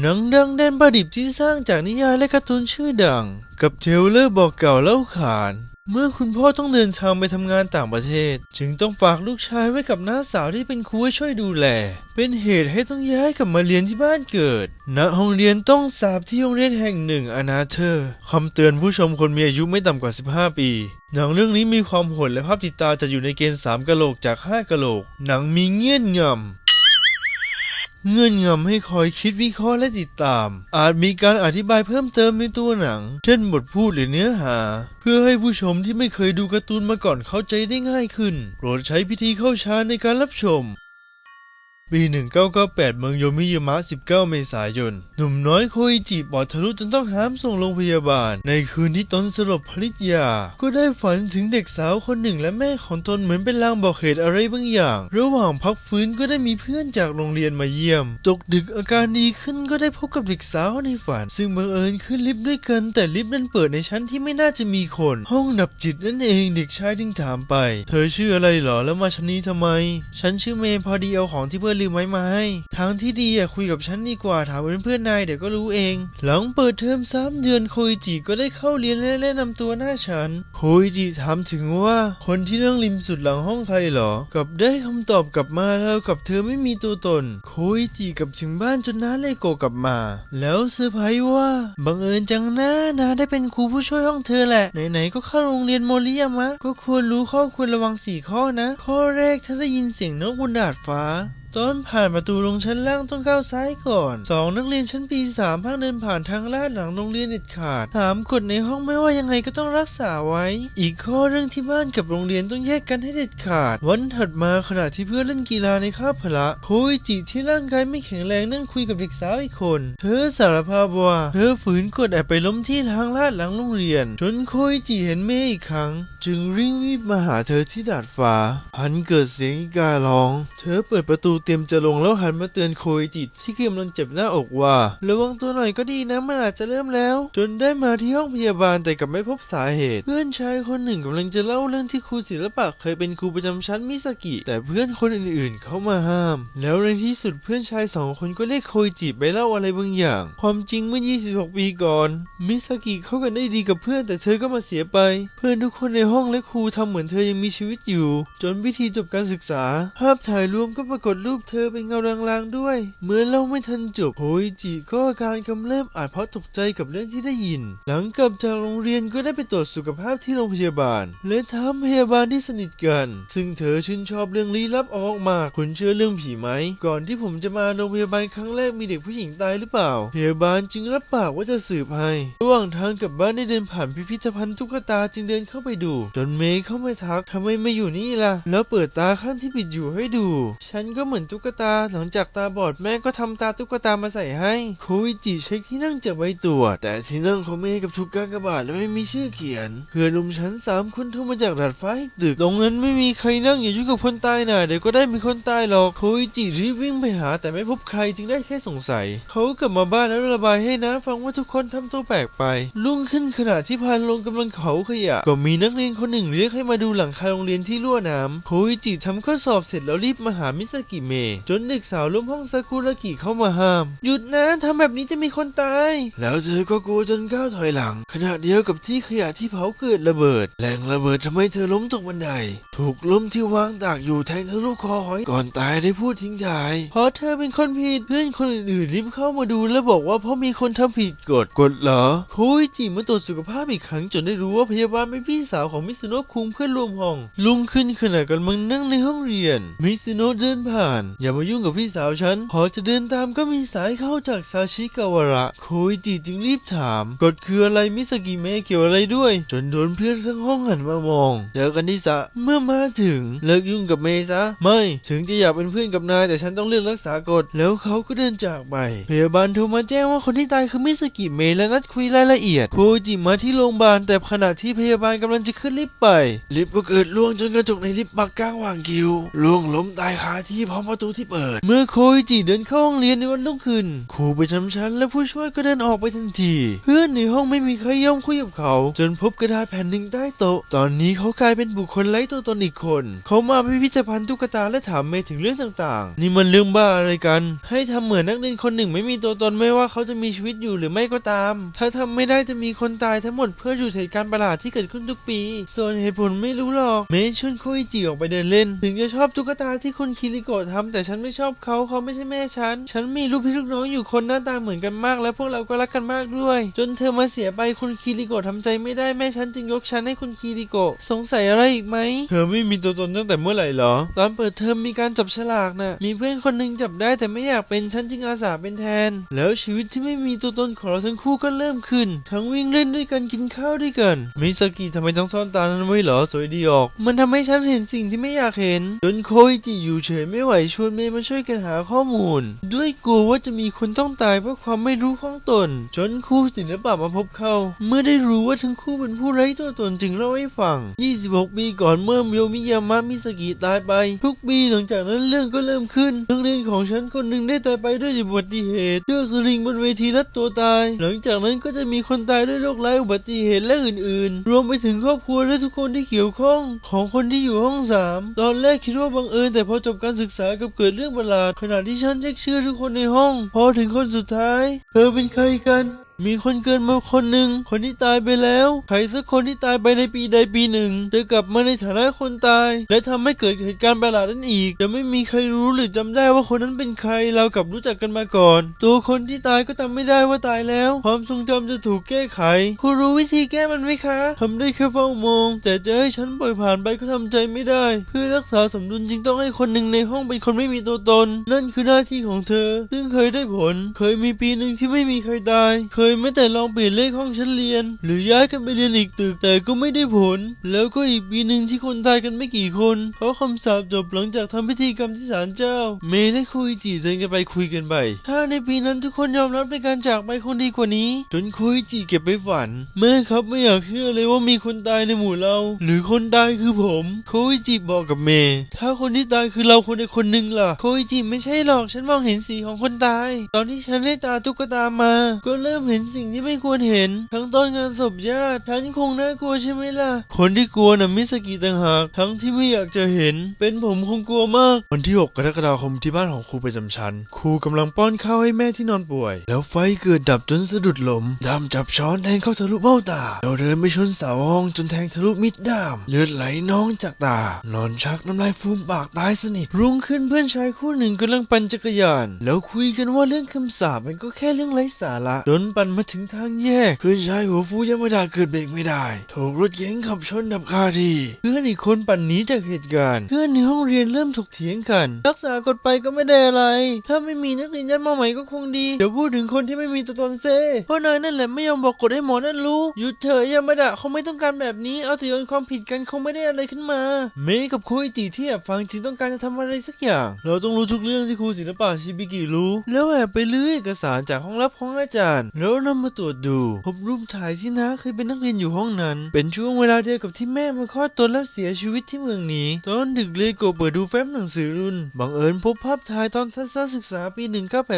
หนังดังแดนประดิบที่สร้างจากนิยายและการ์ตูนชื่อดัง กับเทรลเลอร์บอกเก่าเล่าขาน เมื่อคุณพ่อต้องเดินทางไปทำงานต่างประเทศ จึงต้องฝากลูกชายไว้กับน้าสาวที่เป็นครูช่วยดูแล เป็นเหตุให้ต้องย้ายกลับมาเรียนที่บ้านเกิดณห้องเรียนต้องสาบที่โรงเรียนแห่งหนึ่งอนาเธอร์คำเตือนผู้ชมคนมีอายุไม่ต่ำกว่า 15 ปีหนังเรื่องนี้มีความโหดและภาพติดตาจะอยู่ในเกณฑ์3กะโหลกจาก 5กะโหลก หนังมีเงื่อนงำ เงื่อนงำให้คอยคิดวิเคราะห์และติดตาม อาจมีการอธิบายเพิ่มเติมในตัวหนัง เช่นบทพูดหรือเนื้อหา เพื่อให้ผู้ชมที่ไม่เคยดูการ์ตูนมาก่อนเข้าใจได้ง่ายขึ้น โปรดใช้พิธีเข้าฌานในการรับชม ปี 1998 เมืองโยมิยามะ 19 เมษายน หนุ่มน้อยโคอิจิปอดทะลุจนต้องหามส่งโรงพยาบาล ในคืนที่ตนสลบภริตยา ก็ได้ฝันถึงเด็กสาวคนหนึ่งและแม่ของตนเหมือนเป็นลางบอกเหตุอะไรบางอย่าง ระหว่างพักฟื้นก็ได้มีเพื่อนจากโรงเรียนมาเยี่ยม ตกดึกอาการดีขึ้นก็ได้พบกับเด็กสาวในฝัน ซึ่งบังเอิญขึ้นลิฟต์ด้วยกันแต่ลิฟต์นั้นเปิดในชั้นที่ไม่น่าจะมีคน ห้องดับจิตนั่นเองเด็กชายจึงถามไป เธอชื่ออะไรเหรอแล้วมาชั้นนี้ทำไม ฉันชื่อเมย์พอดีเอาของที่เพื่อนลืมไว้มาให้ทางที่ดีอะคุยกับฉันดีกว่าถามเพื่อนๆนายเดี๋ยวก็รู้เอง หลังเปิดเทอมสามเดือนโคอิจิก็ได้เข้าเรียนและแนะนำตัวหน้าฉัน โคอิจิถามถึงว่าคนที่นั่งริมสุดหลังห้องใครเหรอ กับได้คำตอบกลับมาแล้วกับเธอไม่มีตัวตน โคอิจิกลับถึงบ้านจนน้าเลโกกลับมา แล้วเซอร์ไพรส์ว่าบังเอิญจังนะนาได้เป็นครูผู้ช่วยห้องเธอแหละไหนๆก็เข้าโรงเรียนโมริยามะก็ควรรู้ข้อควรระวังสี่ข้อนะ ข้อแรกถ้าได้ยินเสียงนกบนดาดฟ้า ตอนผ่านประตูลงชั้นล่างต้องก้าวซ้ายก่อนสองนักเรียนชั้นปีสามพักเดินผ่านทางลาดหลังโรงเรียนเด็ดขาดสามกฎในห้องไม่ว่ายังไงก็ต้องรักษาไว้ อีกข้อเรื่องที่บ้านกับโรงเรียนต้องแยกกันให้เด็ดขาด วันถัดมาขณะที่เพื่อนเล่นกีฬาในคาบพละโคอิจิที่ร่างกายไม่แข็งแรงนั่งคุยกับเด็กสาวอีกคน เธอสารภาพว่าเธอฝืนกดแอบไปล้มที่ทางลาดหลังโรงเรียน จนโคอิจิเห็นเมย์อีกครั้ง จึงรีบรีบมาหาเธอที่ดาดฟ้าพันเกิดเสียงการ้อง เธอเปิดประตูเตรียมจะลงแล้วหันมาเตือนโคอิจิที่กำลังเจ็บหน้าอกว่า ระวังตัวหน่อยก็ดีนะมันอาจจะเริ่มแล้ว จนได้มาที่ห้องพยาบาลแต่กลับไม่พบสาเหตุ เพื่อนชายคนหนึ่งกำลังจะเล่าเรื่องที่ครูศิลปะเคยเป็นครูประจำชั้นมิสกิ แต่เพื่อนคนอื่นๆเข้ามาห้าม แล้วในที่สุดเพื่อนชายสองคนก็เรียกโคอิจิไปเล่าอะไรบางอย่าง ความจริงเมื่อ 26 ปีก่อน มิสกิเข้ากันได้ดีกับเพื่อนแต่เธอก็มาเสียไป เพื่อนทุกคนในห้องและครูทำเหมือนเธอยังมีชีวิตอยู่ จนพิธีจบการศึกษา ภาพถ่ายรวมก็ปรากฏรููปเธอเป็นเงาลางๆด้วย เหมื่อเล่าไม่ทันจบโฮอิจิก็อาการกำเริบอาจเพราะตกใจกับเรื่องที่ได้ยิน หลังกลับจากโรงเรียนก็ได้ไปตรวจสุขภาพที่โรงพยาบาล และถามพยาบาลที่สนิทกัน ซึ่งเธอชื่นชอบเรื่องลี้ลับออกมากคุณเชื่อเรื่องผีไหม ก่อนที่ผมจะมาโรงพยาบาลครั้งแรกมีเด็กผู้หญิงตายหรือเปล่า พยาบาลจึงรับปากว่าจะสืบให้ ระหว่างทางกลับบ้านได้เดินผ่านพิพิธภัณฑ์ตุ๊กตาจึงเดินเข้าไปดู จนเมย์เข้ามาทักทำไมไม่อยู่นี่ล่ะ แล้วเปิดตาข้างที่ปิดอยู่ให้ดู ฉันก็เหมือนตุ๊กตา หลังจากตาบอดแม่ก็ทำตาตุ๊กตามาใส่ให้โคอิจิเช็คที่นั่งจากใบตรวจ แต่ที่นั่งของเมย์กับทุกกากบาทและไม่มีชื่อเขียนเพื่อนลุมฉันสามคนโทรมาจากดาดฟ้าตึกตรงนั้นไม่มีใครนั่งอย่ายุ่งกับคนตายนะเดี๋ยวก็ได้มีคนตายหรอกโคอิจิรีบวิ่งไปหา แต่ไม่พบใครจึงได้แค่สงสัย เขากลับมาบ้านแล้วระบายให้นะฟังว่าทุกคนทำตัวแปลกไปรุ่งขึ้นขณะที่พานลงกำลังเผาขยะ ก็มีนักเรียนคนหนึ่งเรียกให้มาดูหลังคาโรงเรียนที่รั่วน้ำโคอิจิทำข้อสอบเสร็จแล้วรีบมาหามิสกิเมะจนเด็กสาวร่วมห้องซากุระกิเข้ามาห้าม หยุดนะทำแบบนี้จะมีคนตาย แล้วเธอก็กลัวจนก้าวถอยหลัง ขณะเดียวกับที่ขยะที่เผาเกิดระเบิด แรงระเบิดทำให้เธอล้มตกบันได ถูกล้มที่วางตากอยู่แทงทะลุคอหอยก่อนตายได้พูดทิ้งท้าย เพราะเธอเป็นคนผิดเพื่อนคนอื่นๆรีบเข้ามาดูและบอกว่าเพราะมีคนทำผิดกฎกฎเหรอโคอิจิมาตรวจสุขภาพอีกครั้งจนได้รู้ว่าพยาบาลเป็นพี่สาวของมิสโนะคุงเพื่อนร่วมห้อง ลุงขึ้นขณะกำลังนั่งในห้องเรียน มิสโนะเดินผ่านอย่ามายุ่งกับพี่สาวฉัน พอจะเดินตามก็มีสายเข้าจากซาชิกาวระ โคอิจิจึงรีบถามกฎคืออะไรมิสกิเมะเกี่ยวอะไรด้วย จนโดนเพื่อนทั้งห้องหันมามองเจอกันที่สะเมื่อมาถึงเลิกยุ่งกับเมซะ ไม่ ถึงจะอยากเป็นเพื่อนกับนายแต่ฉันต้องเลือกรักษากฎแล้วเขาก็เดินจากไป พยาบาลโทรมาแจ้งว่าคนที่ตายคือมิสกิเมะและนัดคุยรายละเอียด โคจิมาที่โรงพยาบาลแต่ขณะที่พยาบาลกำลังจะขึ้นลิฟต์ไป ลิฟต์ก็เกิดล่วงจนกระจกในลิฟต์ปักกลางวางคิวล่วงล้มตายคาที่พร้อมองประตูที่เปิด เมื่อโคอิจิเดินเข้าห้องเรียนในวันรุ่งขึ้นครูไประจำชั้นและผู้ช่วยก็เดินออกไปทันที เพื่อนในห้องไม่มีใครยอมคุยกับเขา จนพบกระดาษแผ่นหนึ่งใต้โต๊ะ ตอนนี้เขากลายเป็นบุคคลไร้ตัวตนอีกคน เขามาพิพิธภัณฑ์ตุ๊กตาและถามเมย์ถึงเรื่องต่างๆ นี่มันเรื่องบ้าอะไรกัน ให้ทำเหมือนนักเรียนคนหนึ่งไม่มีตัวตนไม่ว่าเขาจะมีชีวิตอยู่หรือไม่ก็ตาม ถ้าทำไม่ได้จะมีคนตายทั้งหมดเพื่อหยุดเหตุการณ์ประหลาดที่เกิดขึ้นทุกปี ส่วนเหตุผลไม่รู้หรอก เมย์ชวนโคอิจิออกไปเดินเล่น ถึงจะชอบตุ๊กตาที่คุณคิริโกะทำแต่ฉันไม่ชอบเขาเขาไม่ใช่แม่ฉัน ฉันมีลูกพี่ลูกน้องอยู่คนหน้าตาเหมือนกันมาก และพวกเราก็รักกันมากด้วย จนเธอมาเสียไปคุณคิริโกะทำใจไม่ได้แม่ฉันจึงยกฉันให้คุณคิริโกะสงสัยอะไรอีกไหมเธอไม่มีตัวตนตั้งแต่เมื่อไหร่เหรอ ตอนเปิดเทอมมีการจับฉลากน่ะมีเพื่อนคนหนึงจับได้แต่ไม่อยากเป็นฉันจึงอาสาเป็นแทน แล้วชีวิตที่ไม่มีตัวตนของเราทั้งคู่ก็เริ่มขึ้น ทั้งวิ่งเล่นด้วยกันกินข้าวด้วยกันมิสกิทำไมต้องซ่อนตานั้นไว้เหรอสวยดีออก มันทำให้ฉันเห็นสิ่งที่ไม่อยากเห็นจนโคอิจิอยู่เฉยไม่ไหวชวนเมย์มาช่วยกันหาข้อมูล ด้วยกลัวว่าจะมีคนต้องตายเพราะความไม่รู้ของตน จนครูศิลปะมาพบเขา เมื่อได้รู้ว่าทั้งคู่เป็นผู้ไร้ตัวตนจึงเล่าให้ฟัง 26 ปีก่อนเมื่อโยมิยามะมิสกิตายไป ทุกปีหลังจากนั้นเรื่องก็เริ่มขึ้นนักเรียนของฉันคนหนึ่งได้ตายไปด้วยอุบัติเหตุเชือกสลิงบนเวทีรัดตัวตาย หลังจากนั้นก็จะมีคนตายด้วยโรคร้ายอุบัติเหตุและอื่นๆ รวมไปถึงครอบครัวและทุกคนที่เกี่ยวข้อง ของคนที่อยู่ห้องสามตอนแรกคิดว่าบังเอิญแต่พอจบการศึกษากับเกิดเรื่องประหลาดขณะที่ฉันเช็คชื่อทุกคนในห้อง พอถึงคนสุดท้าย เธอเป็นใครกัน มีคนเกินมาคนหนึ่งคนที่ตายไปแล้วใครสักคนที่ตายไปในปีใดปีหนึ่งจะกลับมาในฐานะคนตาย และทำให้เกิดเหตุการณ์ประหลาดนั้นอีก จะไม่มีใครรู้หรือจำได้ว่าคนนั้นเป็นใครเรากลับรู้จักกันมาก่อน ตัวคนที่ตายก็จำไม่ได้ว่าตายแล้ว ความทรงจำจะถูกแก้ไข คุณรู้วิธีแก้มันไหมคะทำได้แค่เฝ้ามอง แต่จะให้ฉันปล่อยผ่านไปก็ทำใจไม่ได้ เพื่อรักษาสมดุลจึงต้องให้คนหนึ่งในห้องเป็นคนไม่มีตัวตน นั่นคือหน้าที่ของเธอ ซึ่งเคยได้ผล เคยมีปีหนึ่งที่ไม่มีใครตาย เคยแม้แต่ลองเปลี่ยนเลขห้องชั้นเรียน หรือย้ายกันไปเรียนอีกตึกแต่ก็ไม่ได้ผล แล้วก็อีกปีหนึ่งที่คนตายกันไม่กี่คนเพราะคำสาปจบหลังจากทำพิธีกรรมที่ศาลเจ้า เมย์และคุยจีเดินกันไปคุยกันไปถ้าในปีนั้นทุกคนยอมรับในการจากไปคนดีกว่านี้ จนคุยจีเก็บไปฝันแม่ครับไม่อยากเชื่อเลยว่ามีคนตายในหมู่เรา หรือคนตายคือผมโคอิจิบอกกับเมย์ถ้าคนที่ตายคือเราคนใดคนหนึ่งล่ะโคอิจิไม่ใช่หรอกฉันมองเห็นสีของคนตาย ตอนที่ฉันได้ตาตุ๊กตามา ก็เริ่มเห็นห็นสิ่งที่ไม่ควรเห็น ทั้งตอนงานศพญาติฉันคงน่ากลัวใช่ไหมล่ะ คนที่กลัวน่ะมิสกิต่างหาก ทั้งที่ไม่อยากจะเห็น เป็นผมคงกลัวมาก วันที่ 6 กรกฎาคมที่บ้านของครูประจำชั้น ครูกำลังป้อนข้าวให้แม่ที่นอนป่วย แล้วไฟเกิดดับจนสะดุดล้มดามจับช้อนแทงเข้าทะลุเบ้าตาเราเดินไปชนเสาห้องจนแทงทะลุมิดดาม เลือดไหลน้องจากตา นอนชักน้ำลายฟูมปากตายสนิท รุ่งขึ้นเพื่อนชายคู่หนึ่งกำลังปั่นจักรยาน แล้วคุยกันว่าเรื่องคำสาปมันก็แค่เรื่องไร้สาระจนปันมาถึงทางแยก เพื่อนชายหัวฟูยามาดาเกิดเบรกไม่ได้ ถูกรถเก๋งขับชนดับคาทีเพื่อนอีกคนปั่นหนีจากเหตุการณ์เพื่อนในห้องเรียนเริ่มถกเถียงกัน รักษากฎไปก็ไม่ได้อะไร ถ้าไม่มีนักเรียนย้ายมาใหม่ก็คงดี เดี๋ยวพูดถึงคนที่ไม่มีตัวตนเซเพราะนายนั่นแหละไม่ยอมบอกกฎให้หมอนั่นรู้หยุดเถอะยามาดะเขาไม่ต้องการแบบนี้เอาแต่โยนความผิดกันคงไม่ได้อะไรขึ้นมา เมย์กับโคอิติที่แอบฟังจริงต้องการจะทำอะไรสักอย่าง เราต้องรู้ทุกเรื่องที่ครูศิลปะชิบิกิรู้ แล้วแอบไปลื้อเอกสารจากห้องลับของอาจารย์แล้วนำมาตรวจดู พบรูปถ่ายที่น้าเคยเป็นนักเรียนอยู่ห้องนั้น เป็นช่วงเวลาเดียวกับที่แม่มาคลอดตนและเสียชีวิตที่เมืองนี้ ตอนดึกเลโกเปิดดูแฟ้มหนังสือรุ่น บังเอิญพบภาพถ่ายตอนทัศนศึกษาปี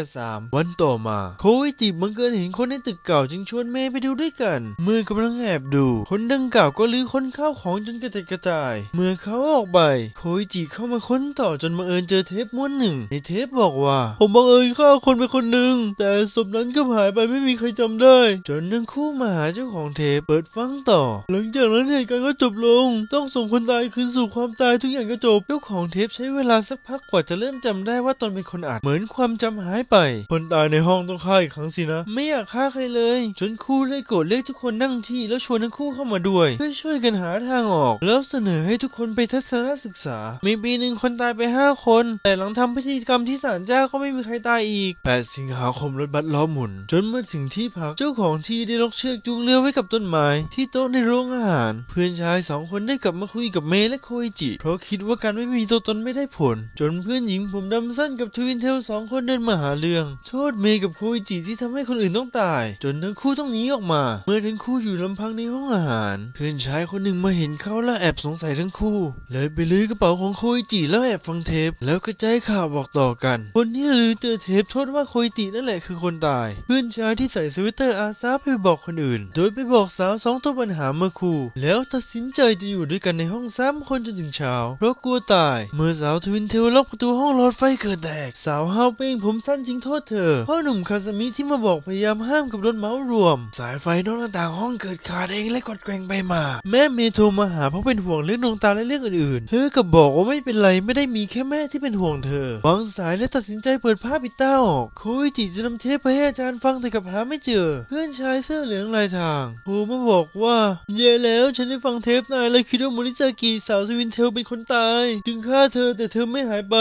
1983 วันต่อมา โคอิติบังเอิญเห็นคนในตึกเก่าจึงชวนเมย์ไปดูด้วยกัน เมื่อกำลังแอบดู คนดังกล่าวก็ลื้อค้นข้าวของจนกระจัดกระจาย เมื่อเขาออกไป โคอิจิเข้ามาค้นต่อจนบังเอิญเจอเทปม้วนหนึ่ง ในเทปบอกว่า ผมบังเอิญฆ่าคนไปคนหนึ่งแต่ศพนั้นก็หายไปไม่มีใครจำได้ จนทั้งคู่มาหาเจ้าของเทปเปิดฟังต่อ หลังจากนั้นเหตุการณ์ก็จบลง ต้องส่งคนตายคืนสู่ความตายทุกอย่างก็จบ เจ้าของเทปใช้เวลาสักพักกว่าจะเริ่มจำได้ว่าตนเป็นคนอัด เหมือนความจำหายไป คนตายในห้องต้องฆ่าอีกครั้งสินะ ไม่อยากฆ่าใครเลย จนครูเลยโกรธเรียกทุกคนนั่งที่แล้วชวนทั้งคู่เข้ามาด้วยเพื่อช่วยกันหาทางออก แล้วเสนอให้ทุกคนไปทัศนศึกษา มีปีหนึ่งคนตายไปห้าคน แต่หลังทำพิธีกรรมที่ศาลเจ้าก็ไม่มีใครตายอีก 8 สิงหาคมรถบัสล้อหมุน จนมาถึงที่พัก เจ้าของที่ได้ล็อกเชือกจูงเรือไว้กับต้นไม้ที่โต๊ะในโรงอาหาร เพื่อนชายสองคนได้กลับมาคุยกับเมย์และโคอิจิ เพราะคิดว่าการไม่มีตัวตนไม่ได้ผล จนเพื่อนหญิงผมดำสั้นกับทวินเทลสองคนเดินมาหาเรื่อง โทษเมย์กับโคอิจิที่ทำให้คนอื่นต้องตาย จนทั้งคู่ต้องหนีออกมา เมื่อทั้งคู่อยู่ลำพังในห้องอาหาร เพื่อนชายคนหนึ่งมาเห็นเขาและแอบสงสัยทั้งคู่ เลยไปลื้อกระเป๋าของโคอิจิแล้วแอบฟังเทป แล้วกระจายข่าวบอกต่อกัน คนที่ลือเจอเทปโทษว่าโคอิจินั่นแหละคือคนตาย เพื่อนชายที่ใส่สเวตเตอร์อาซาไปบอกคนอื่น โดยไปบอกสาวสองตัวปัญหาเมื่อคู่แล้วตัดสินใจจะอยู่ด้วยกันในห้องสามคนจนถึงเช้าเพราะกลัวตาย เมื่อสาวทวินเทลล็อกประตูห้องหลอดไฟเกิดแตก สาวฮาวเป้งผมสั้นจิงโทษเธอพ่อหนุ่มคาซามิที่มาบอกพยายามห้ามกับรถเมาส์รวม สายไฟนอกหน้าต่างห้องเกิดขาดเองและกดแกว่งไปมา แม่เมโทรมาหาเพราะเป็นห่วงเรื่องดวงตาและเรื่องอื่นๆ เธอก็บอกว่าไม่เป็นไรไม่ได้มีแค่แม่ที่เป็นห่วงเธอวางสายและตัดสินใจเปิดผ้าปิดตาออกคอิจิจะนำเทปไปให้อาจารย์ฟังแต่กับหาไม่เจอ เพื่อนชายเสื้อเหลืองลายทางโทรมาบอกว่าเย่แล้วฉันได้ฟังเทปนายและคิดว่าโมริซากิสาวสวินเทลเป็นคนตาย จึงฆ่าเธอแต่เธอไม่หายไป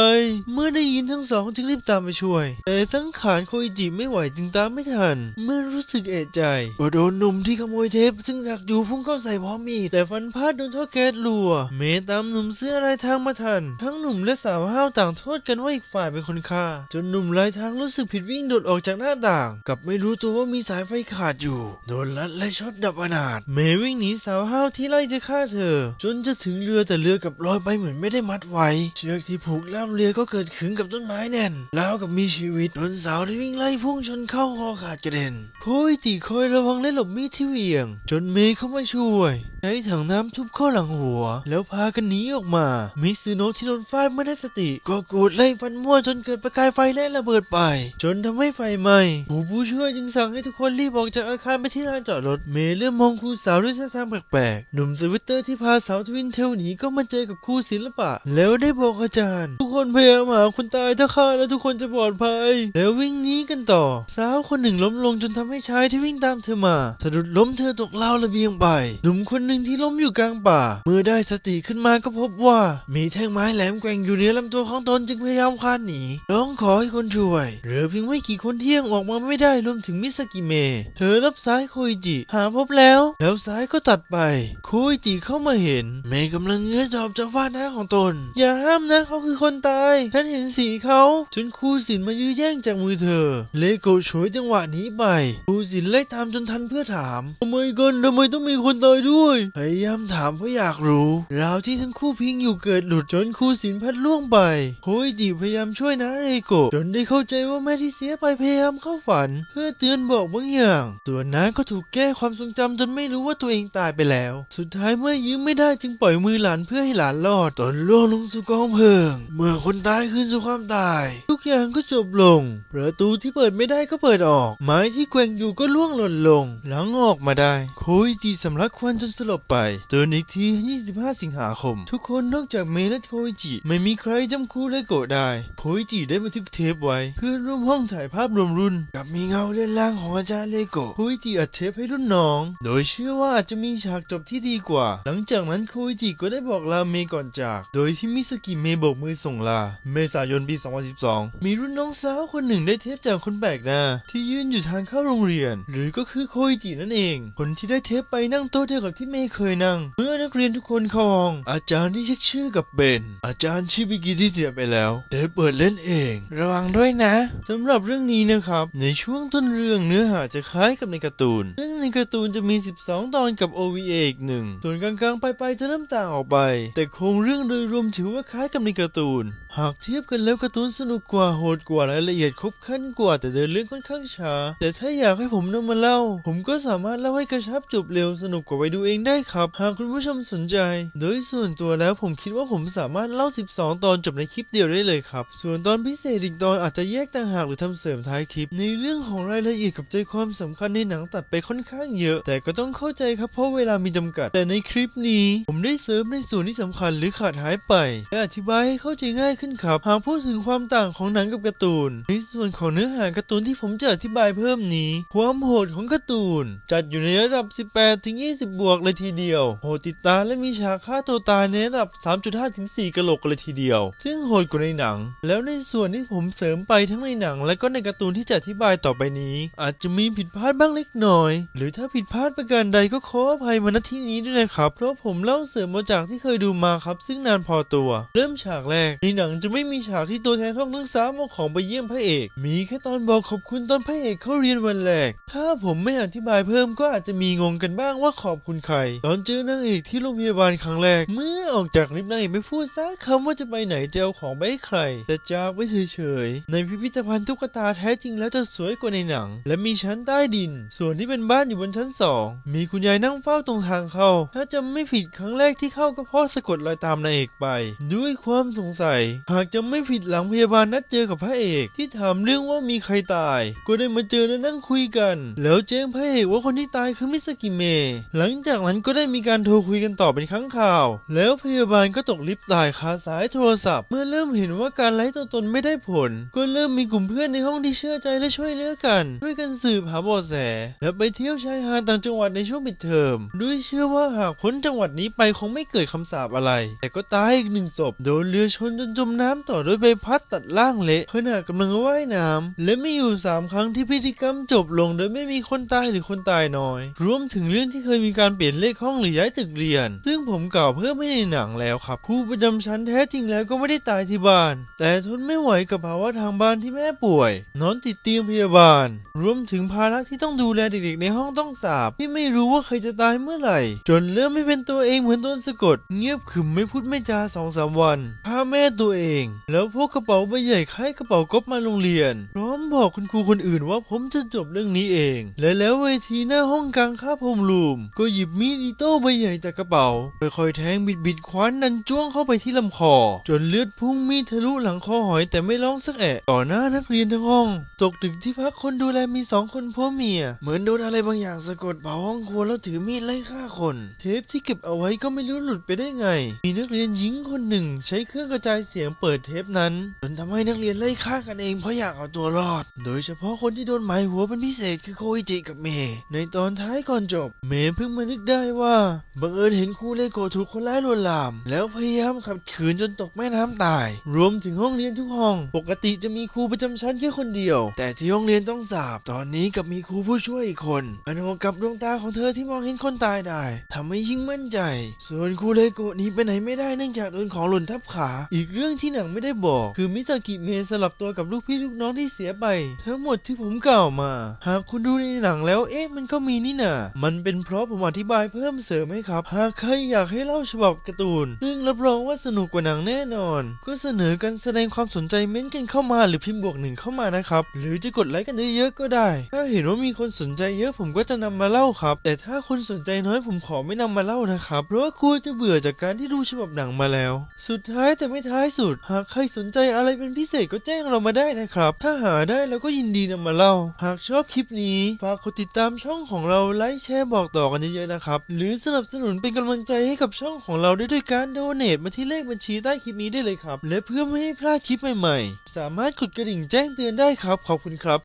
เมื่อได้ยินทั้งสองจึงรีบตามไปช่วย แต่สังขารโคอิจิไม่ไหวจึงตามไม่ทัน เมื่อรู้สึกเอะใจก็โดนหนุ่มที่ขโมยเทป ซึ่งดักอยู่พุ่งเข้าใส่พร้อมมีดแต่ฟันพลาดโดนท่อแก๊สรัว เมตามหนุ่มเสื้อลายทางมาทัน ทั้งหนุ่มและสาวห้าวต่างโทษกันว่าอีกฝ่ายเป็นคนฆ่า จนหนุ่มลายทางรู้สึกผิดวิ่งโดดออกจากหน้าต่าง กับไม่รู้ตัวว่ามีสายไฟขาดอยู่ โดนลัดและช็อตดับอนาถเมย์วิ่งหนีสาวห้าวที่ไล่จะฆ่าเธอ จนจะถึงเรือแต่เรือกับลอยไปเหมือนไม่ได้มัดไว้ เชือกที่ผูกล่ามเรือก็เกิดขึงกับต้นไม้แน่น แล้วกับมีชีวิตจนสาวที่วิ่งไล่พุ่งชนเข้าคอขาดกระเด็นโคอยตีคอยระวังและหลบมีดที่เหวี่ยง จนเมย์เข้ามาช่วยใช้ถังน้ำทุบเข้าหลังหัว แล้วพากันหนีออกมา มิซึโนะที่โดนฟาดไม่ได้สติ ก็โกรธไล่ฟันมั่วจนเกิดประกายไฟและระเบิดไป จนทำให้ไฟไหม้ผู้ผู้ช่วยจึงสั่งให้ทุกคนรีบออกจากอาคารไปที่ลานจอดรถเมย์เริ่มมองครูสาวด้วยท่าทางแปลกๆหนุ่มสวิตเตอร์ที่พาสาวทวินเทลหนีก็มาเจอกับครูศิลปะ แล้วได้บอกอาจารย์ ทุกคนพยายามหาคนตายถ้าฆ่าแล้วทุกคนจะปลอดภัย แล้ววิ่งหนีกันต่อ สาวคนหนึ่งล้มลงจนทำให้ชายที่วิ่งตามเธอมาสะดุดล้มเธอตกราวระเบียงไป หนุ่มคนหนึ่งที่ล้มอยู่กลางป่า เมื่อได้สติขึ้นมาก็พบว่า มีแท่งไม้แหลมแกว่งอยู่เหนือลำตัวของตนจึงพยายามคลานหนีร้องขอให้คนช่วยเหลือเพียงไม่กี่คนเที่ยงออกมาไม่ได้รวมถึงมิสกิเมะเธอรับสายโคอิจิ หาพบแล้ว แล้วสายก็ตัดไป โคอิจิเข้ามาเห็น เมย์กำลังเงื้อจอบจะฟาดหน้าของตน อย่าห้ามนะเขาคือคนตาย ฉันเห็นสีเขาจนครูศิลมายื้อแย่งจากมือเธอ เลโกะฉวยจังหวะนี้ไป ครูศิลไล่ตามจนทันเพื่อถามทำไมกันทำไมต้องมีคนตายด้วยพยายามถามเพราะอยากรู้ราวที่ทั้งคู่พิงอยู่เกิดหลุดจนครูศิลพัดล่วงไปโคอิจิพยายามช่วยนะเลโกะจนได้เข้าใจว่าแม่ที่เสียไปพยายามเข้าฝัน เพื่อเตือนบอกบางอย่างส่วนน้าก็ถูกแก้ความทรงจำจนไม่รู้ว่าตัวเองตายไปแล้ว สุดท้ายเมื่อยื้มไม่ได้จึงปล่อยมือหลานเพื่อให้หลานรอดตอนล่วงลงสู่กองเพลิง เมื่อคนตายคืนสู่ความตาย ทุกอย่างก็จบลง ประตูที่เปิดไม่ได้ก็เปิดออก ไม้ที่แกว่งอยู่ก็ล่วงหล่นลง หลังออกมาได้โคอิจิสำลักควันจนสลบไปตื่นอีกที 25 สิงหาคม ทุกคนนอกจากเมย์และโคอิจิไม่มีใครจำครูและโกะได้โคอิจิได้บันทึกเทปไว้ เพื่อร่วมห้องถ่ายภาพรวมรุ่น กับมีเงาเล่นล่างของอาจารย์เลโกะคอิจิอัดเทปให้รุ่นน้อง โดยเชื่อว่าอาจจะมีฉากจบที่ดีกว่า หลังจากนั้นโคอิจิก็ได้บอกลาเมก่อนจาก โดยที่มิสกิเมย์โบกมือส่งลา เมษายนปี 2012 มีรุ่นน้องสาวคนหนึ่งได้เทปจากคนแปลกหน้า ที่ยืนอยู่ทางเข้าโรงเรียน หรือก็คือโคอิจินั่นเอง คนที่ได้เทปไปนั่งโต๊ะเดียวกับที่เมเคยนั่ง เมื่อนักเรียนทุกคนเข้าห้อง อาจารย์ที่เช็คชื่อกับเบน อาจารย์ชิบิกิที่เสียไปแล้วได้เปิดเล่นเอง ระวังด้วยนะสำหรับเรื่องนี้นะครับ ในช่วงต้นเรื่องเนื้อหาจะคล้ายกับในการ์ตูนซึ่งในการ์ตูนจะมี 12 ตอนกับ OVA อีกหนึ่ง ส่วนกลางๆ ไปๆจะเริ่มต่างออกไป แต่โครงเรื่องโดยรวมถือว่าคล้ายกับในการ์ตูน หากเทียบกันแล้วการ์ตูนสนุกกว่าโหดกว่ารายละเอียดครบครันกว่าแต่เดินเรื่องค่อนข้างช้า แต่ถ้าอยากให้ผมนำมาเล่า ผมก็สามารถเล่าให้กระชับจบเร็วสนุกกว่าไปดูเองได้ครับ หากคุณผู้ชมสนใจ โดยส่วนตัวแล้วผมคิดว่าผมสามารถเล่า 12 ตอนจบในคลิปเดียวได้เลยครับ ส่วนตอนพิเศษอีกตอนอาจจะแยกต่างหากหรือทำเสริมท้ายคลิป ในเรื่องของรายละเอียดกับใจความสำคัญในหนังตัดไปค่อนข้างเยอะ แต่ก็ต้องเข้าใจครับเพราะเวลามีจำกัด แต่ในคลิปนี้ ผมได้เสริมในส่วนที่สำคัญหรือขาดหายไปและอธิบายให้เข้าใจง่ายขึ้นครับ หากพูดถึงความต่างของหนังกับการ์ตูน ในส่วนของเนื้อหาการ์ตูนที่ผมจะอธิบายเพิ่มนี้ ความโหดของการ์ตูน จัดอยู่ในระดับ 18 ถึง 20 บวกเลยทีเดียว โหดติดตาและมีฉากฆ่าตัวตายในระดับ 3.5 ถึง 4กะโหลกเลยทีเดียว ซึ่งโหดกว่าในหนัง แล้วในส่วนที่ผมเสริมไปทั้งในหนัง และก็ในการ์ตูนที่จะอธิบายต่อไปนี้อาจจะมีผิดพลาดบ้างเล็กน้อย หรือถ้าผิดพลาดประการใดก็ขออภัยมาณที่นี้ด้วยนะครับ เพราะผมเล่าเสริมมาจากที่เคยดูมาครับ ซึ่งนานพอตัว เริ่มฉากแรก ในหนังจะไม่มีฉากที่ตัวแทนห้องทั้งสามเอาของไปเยี่ยมพระเอก มีแค่ตอนบอกขอบคุณตอนพระเอกเข้าเรียนวันแรก ถ้าผมไม่อธิบายเพิ่มก็อาจจะมีงงกันบ้างว่าขอบคุณใคร ตอนเจอนางเอกที่โรงพยาบาลครั้งแรก เมื่อออกจากลิฟต์นางเอกไม่พูดซักคำว่าจะไปไหนจะเอาของไปให้ใคร แต่จากไปเฉยๆในพิพิธภัณฑ์ตุ๊กตาแท้จริงแล้วจะสวยกว่าในหนังและและมีชั้นใต้ดิน ส่วนที่เป็นบ้านอยู่บนชั้นสองมีคุณยายนั่งเฝ้าตรงทางเข้า ถ้าจำไม่ผิดครั้งแรกที่เข้าก็เพราะสะกดรอยตามนางเอกไป ด้วยความสงสัย หากจะไม่ผิดหลังพยาบาลนัดเจอกับพระเอก ที่ถามเรื่องว่ามีใครตาย ก็ได้มาเจอและนั่งคุยกัน แล้วแจ้งพระเอกว่าคนที่ตายคือมิสกิเมะหลังจากนั้นก็ได้มีการโทรคุยกันต่อเป็นครั้งข่าว แล้วพยาบาลก็ตกลิฟต์ตายคาสายโทรศัพท์ เมื่อเริ่มเห็นว่าการไล่ตัวตนไม่ได้ผล ก็เริ่มมีกลุ่มเพื่อนในห้องที่เชื่อใจและช่วยเหลือกันช่วยกันสืบหาเบาะแส และไปเที่ยวชายหาดต่างจังหวัดในช่วงปิดเทอมด้วยเชื่อว่าหากพ้นจังหวัดนี้ไปคงไม่เกิดคำสาปอะไร แต่ก็ตายอีกหนึ่งศพโดนเรือชนจนจมน้ำต่อด้วยใบพัดตัดล่างเละขณะกำลังว่ายน้ำและมีอยู่สามครั้งที่พิธีกรรมจบลงโดยไม่มีคนตายหรือคนตายน้อย รวมถึงเรื่องที่เคยมีการเปลี่ยนเลขห้องหรือย้ายตึกเรียน ซึ่งผมกล่าวเพิ่มให้ในหนังแล้วครับครูประจำชั้นแท้จริงแล้วก็ไม่ได้ตายที่บ้าน แต่ทนไม่ไหวกับภาวะทางบ้านที่แม่ป่วย นอนติดเตียงพยาบาลรวมถึงภาระที่ต้องดูแลเด็กๆในห้องต้องสาบที่ไม่รู้ว่าใครจะตายเมื่อไหร่ จนเริ่มไม่เป็นตัวเองเหมือนโดนสะกด เงียบขรึมไม่พูดไม่จาสองสามวันพาแม่ตัวเอง แล้วพกกระเป๋าใบใหญ่คล้ายกระเป๋าก๊อปมาโรงเรียน พร้อมบอกคุณครูคนอื่นว่าผมจะจบเรื่องนี้เอง และแล้วเวทีหน้าห้องกลางคาบโฮมรูม ก็หยิบมีดอิโต้ใบใหญ่จากกระเป๋าค่อยๆแทงบิดบิดๆคว้านดันจ้วงเข้าไปที่ลำคอ จนเลือดพุ่งมีดทะลุหลังคอหอยแต่ไม่ร้องสักแอะ ต่อหน้านักเรียนทั้งห้อง ตกตึกที่พักคนดูแลมีสองคนพ่อเมีย เหมือนโดนอะไรบางอย่างสะกดเผาห้องครัวแล้วถือมีดไล่ฆ่าคน เทปที่เก็บเอาไว้ก็ไม่รู้หลุดไปได้ไง มีนักเรียนหญิงคนหนึ่ง ใช้เครื่องกระจายเสียงเปิดเทปนั้นจนทำให้นักเรียนไล่ฆ่ากันเองเพราะอยากเอาตัวรอด โดยเฉพาะคนที่โดนหมายหัวเป็นพิเศษคือโคอิจิกับเมย์ในตอนท้ายก่อนจบ เมย์เพิ่งมานึกได้ว่าบังเอิญเห็นครูเลโกถูกคนร้ายลวนลาม แล้วพยายามขับขืนจนตกแม่น้ำตาย รวมถึงห้องเรียนทุกห้อง ปกติจะมีครูประจำชั้นแค่คนเดียว แต่ที่ห้องเรียนต้องสาบตอนนี้กับมีครูผู้ช่วยอีกคนอนวกับดวงตาของเธอที่มองเห็นคนตายได้ทำให้ยิ่งมั่นใจ ส่วนครูเลโกะนี้ไปไหนไม่ได้เนื่องจากโดนของหล่นทับขา อีกเรื่องที่หนังไม่ได้บอก คือมิซากิเมะสลับตัวกับลูกพี่ลูกน้องที่เสียไป ทั้งหมดที่ผมกล่าวมา หากคุณดูในหนังแล้วเอ๊ะมันก็มีนี่นามันเป็นเพราะผมอธิบายเพิ่มเสริมให้ครับ หากใครอยากให้เล่าฉบับการ์ตูน ซึ่งรับรองว่าสนุกกว่าหนังแน่นอน ก็เสนอกันแสดงความสนใจเม้นกันเข้ามาหรือพิมพ์บวกหนึ่งเข้ามานะครับ หรือจะกดไลค์กันเยอะๆก็ได้ ถ้าเห็นว่ามีคนสนใจเยอะผมก็จะนำมาเล่าครับ แต่ถ้าคนสนใจน้อยผมขอไม่นำมาเล่านะครับ เพราะว่ากลัวจะเบื่อจากการที่ดูฉบับหนังมาแล้ว สุดท้ายแต่ไม่ท้ายสุด หากใครสนใจอะไรเป็นพิเศษก็แจ้งเรามาได้นะครับ ถ้าหาได้เราก็ยินดีนำมาเล่า หากชอบคลิปนี้ฝากกดติดตามช่องของเราไลค์แชร์บอกต่อกันเยอะๆนะครับ หรือสนับสนุนเป็นกำลังใจให้กับช่องของเราได้ด้วยการโดเนทมาที่เลขบัญชีใต้คลิปนี้ได้เลยครับ และเพื่อไม่ให้พลาดคลิปใหม่ๆ สามารถกดกระดิ่งแจ้งเตือนได้ครับ ขอบคุณครับ